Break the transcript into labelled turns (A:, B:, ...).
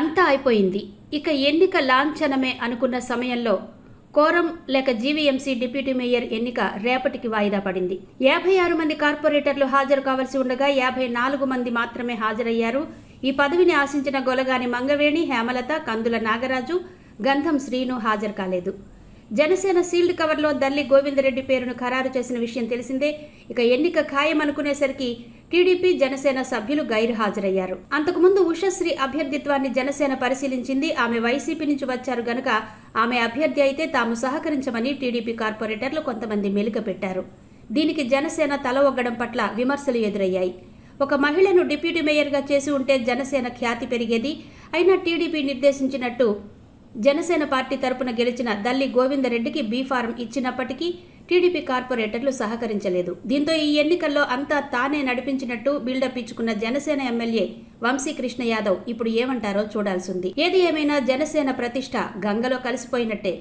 A: అంతా అయిపోయింది. ఇక ఎన్నిక లాంఛనమే అనుకున్న సమయంలో కోరం లేక జీవీఎంసీ డిప్యూటీ మేయర్ ఎన్నిక రేపటికి వాయిదా పడింది. యాభై ఆరు మంది కార్పొరేటర్లు హాజరు కావాల్సి ఉండగా యాభై నాలుగు మంది మాత్రమే హాజరయ్యారు. ఈ పదవిని ఆశించిన గొలగాని మంగవేణి హేమలత కందుల నాగరాజు గంధం శ్రీను హాజరు కాలేదు. జనసేన సీల్డ్ కవర్లో దల్లి గోవిందరెడ్డి పేరును ఖరారు చేసిన విషయం తెలిసిందే. ఇక ఎన్నిక ఖాయమనుకునేసరికి టీడీపీ జనసేన సభ్యులు గైర్హాజరయ్యారు. అంతకుముందు ఉషశ్రీ అభ్యర్థిత్వాన్ని జనసేన పరిశీలించింది. ఆమె వైసీపీ నుంచి వచ్చారు గనుక ఆమె అభ్యర్థి అయితే తాము సహకరించమని టీడీపీ కార్పొరేటర్లు కొంతమంది మెలిక పెట్టారు. దీనికి జనసేన తల ఒగ్గడం పట్ల విమర్శలు ఎదురయ్యాయి. ఒక మహిళను డిప్యూటీ మేయర్గా చేసి ఉంటే జనసేన ఖ్యాతి పెరిగేది. అయినా టీడీపీ నిర్దేశించినట్టు జనసేన పార్టీ తరపున గెలిచిన దల్లి గోవిందరెడ్డికి బీఫారం ఇచ్చినప్పటికీ టీడీపీ కార్పొరేటర్లు సహకరించలేదు. దీంతో ఈ ఎన్నికల్లో అంతా తానే నడిపించినట్టు బిల్డప్ ఇచ్చుకున్న జనసేన ఎమ్మెల్యే వంశీకృష్ణ యాదవ్ ఇప్పుడు ఏమంటారో చూడాల్సింది ఏది ఏమైనా జనసేన ప్రతిష్ట గంగలో కలిసిపోయినట్టే